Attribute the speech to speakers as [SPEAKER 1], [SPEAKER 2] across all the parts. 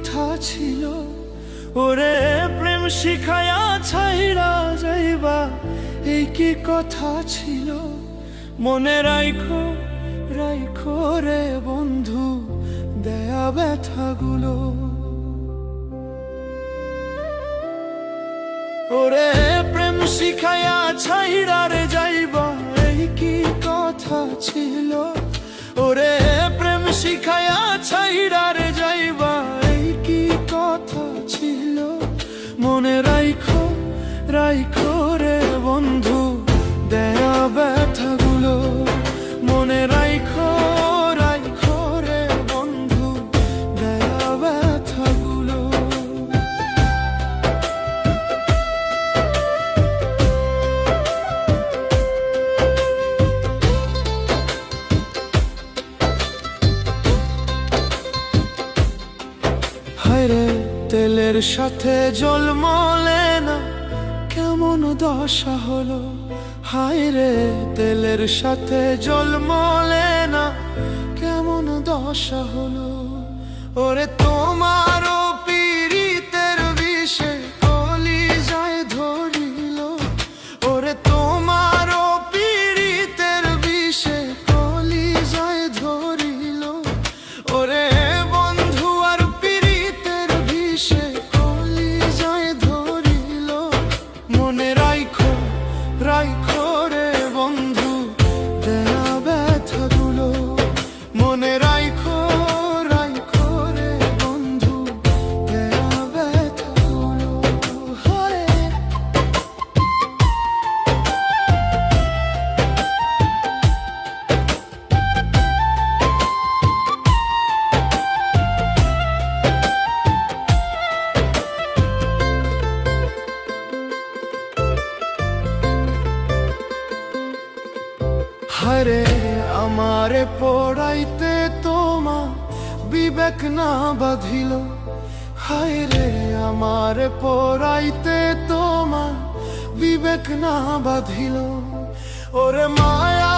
[SPEAKER 1] কথা ছিল। ওরে প্রেম শিখায়া ছাইরা যাইবা, এই কি কথা ছিল? মনে রাইখো রাইখো রে বন্ধু, দেয়া ব্যথা গুলো ওরে প্রেম শিখায়া ছাইরা রে যাইবা, এই কি কথা ছিল? ওরে প্রেম শিখায়া ছাইরা রে রাইখো রে বন্ধু, দেয়া ব্যথাগুলো মনে রাইখো রাইখো রে বন্ধু, দেয়া ব্যথাগুলো। হায়
[SPEAKER 2] তেলের সাথে জলমলের দশা হলো। হায় রে তেলের সাথে জলমলে না। কেমন দশা হলো? ওরে তোমার পড়াইতে তোমা বিবেক না বাঁধিল। হায় রে, আমার পড়াইতে তোমা বিবেক না বাঁধিল। ওরে
[SPEAKER 1] মায়া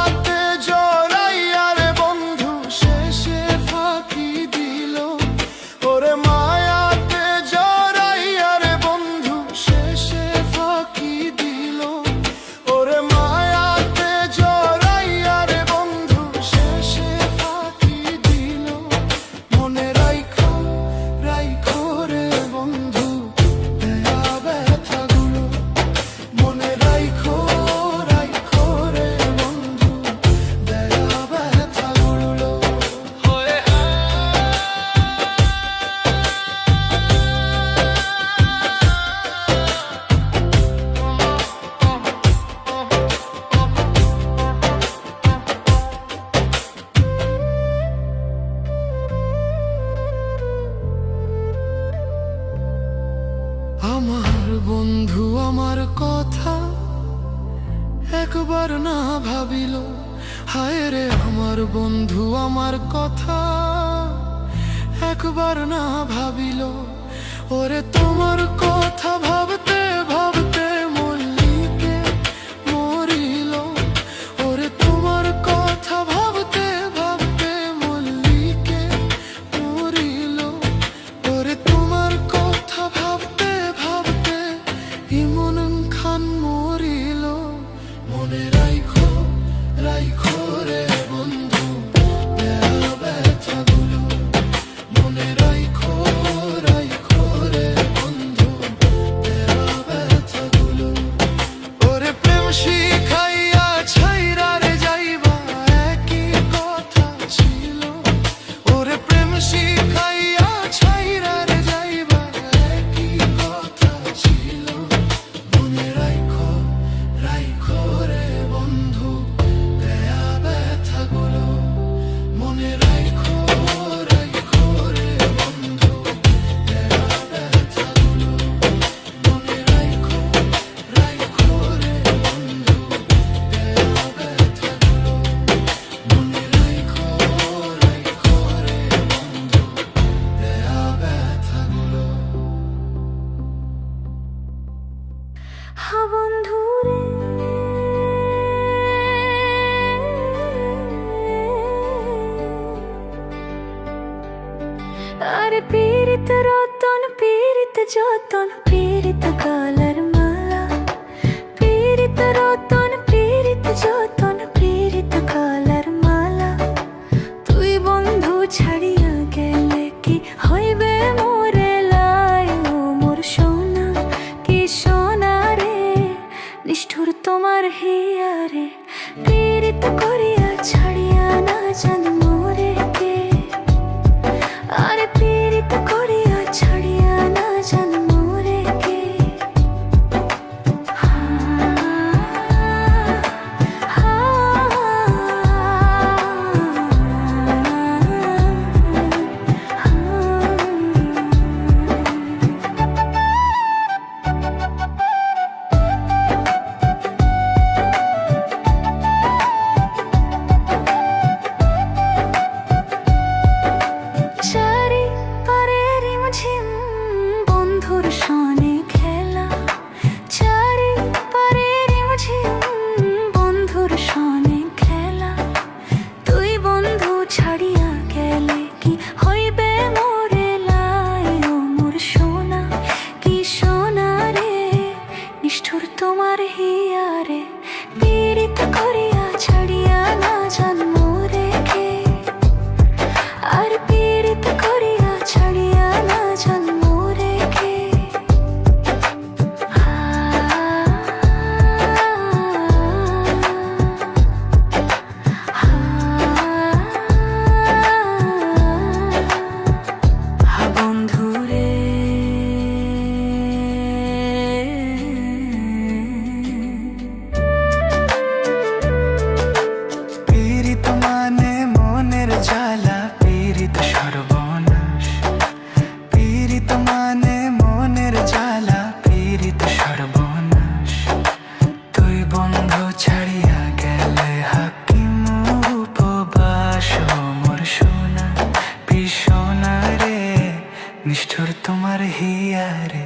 [SPEAKER 1] আর হিয়ারে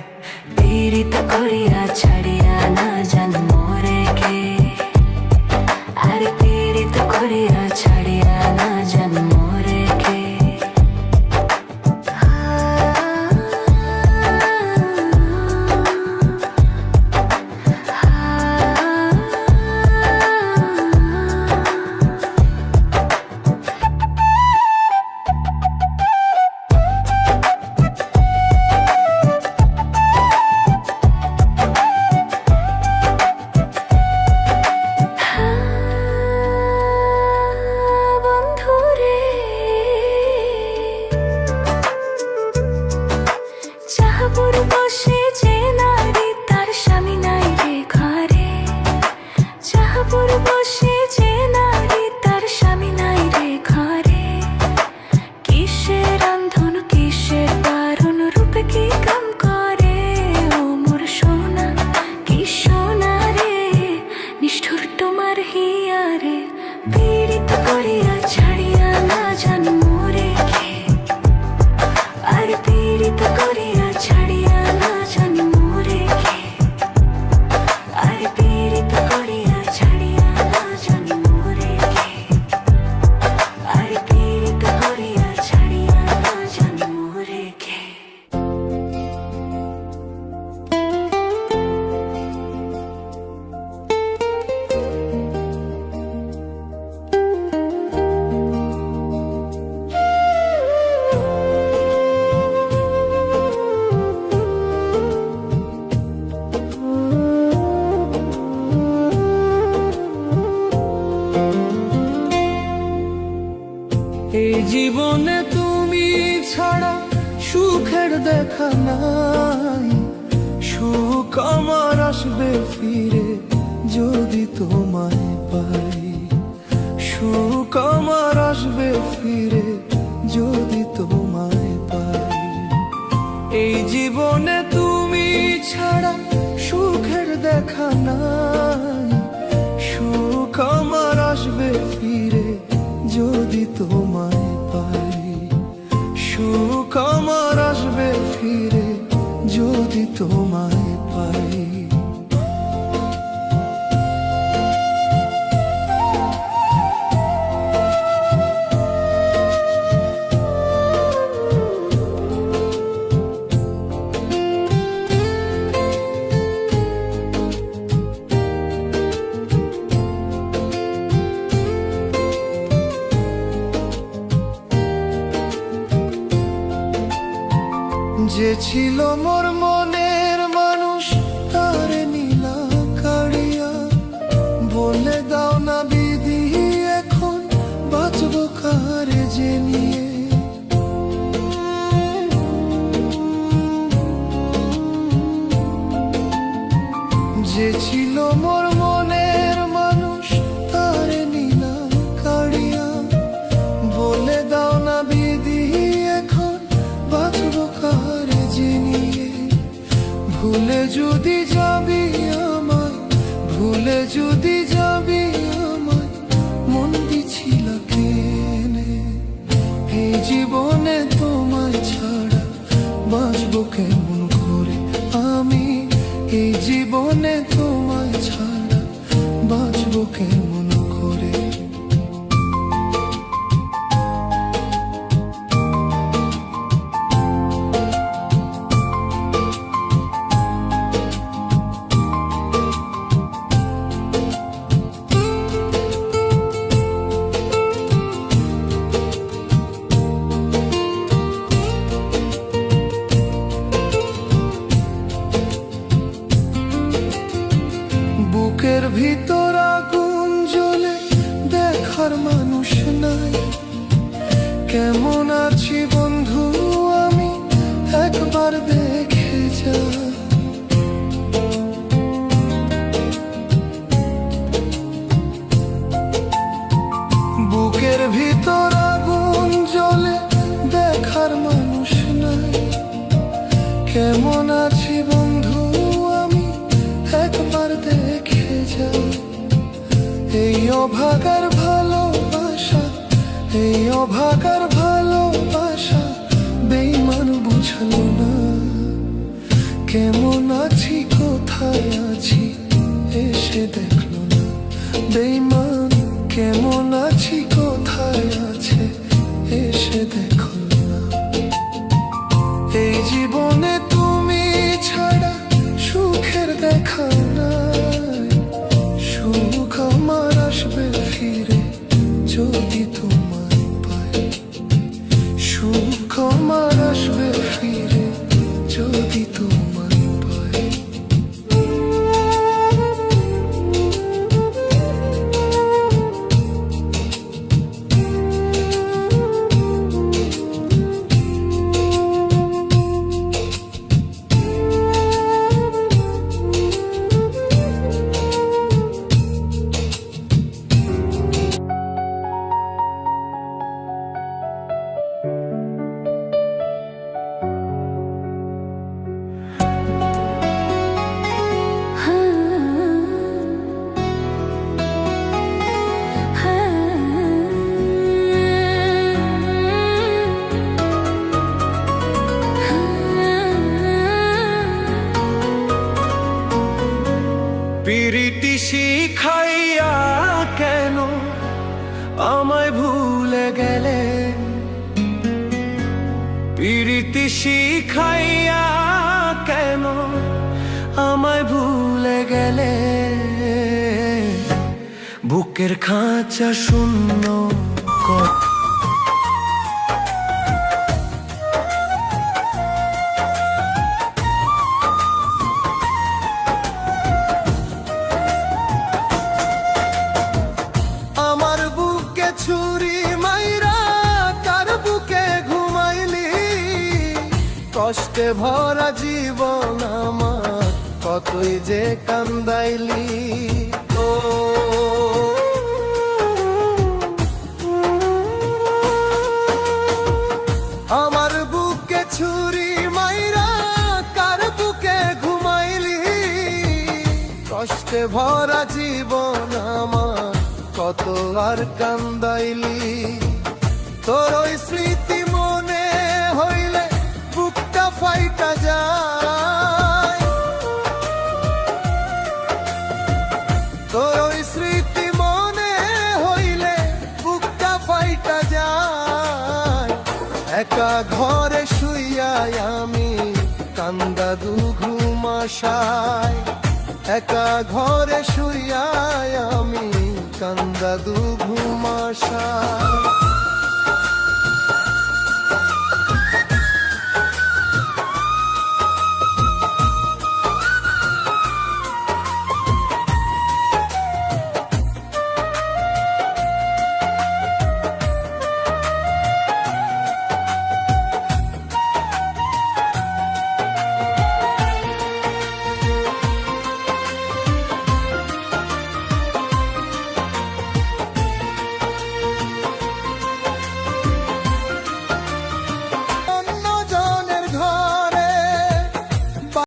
[SPEAKER 1] পীড়িত করিয়া ছাড়ি ঠাকুর বসেছে না? ফিরে যদি তোমায় পাই। যদি যাবি আমায়, ভুলে যদি যাবি আমায়, মন দিছিল কেনে। এই জীবনে তোমায় ছাড়া বাঁচবো কেমন করে আমি? এই জীবনে তোমায় ছাড়া বাঁচবো কেমন এসে দেখল না। বেইমান কেমন আছি, কোথায় আছে, এসে দেখল না। এই জীবনে তুমি ছাড়া সুখের দেখা
[SPEAKER 3] বুকের খাঁচা শূন্য
[SPEAKER 1] আমার বুকে মাইরা বুকে ঘুমাইলি? কষ্টে ভরা জীবন আমার, কতই যে কান্দাইলি। কষ্টে ভরা জীবন আমার। কত আর কান্দাইলি। তোর ওই স্মৃতি মনে হইলে বুকটা ফাইটা যায়। তোর ওই স্মৃতি মনে হইলে বুকটা ফাইটা যায়। একা ঘরে শুইয়াই আমি কান্দা দু ঘুমাশায় একা ঘরে শুইয়া আমি কান্দা দু ঘুমাশায়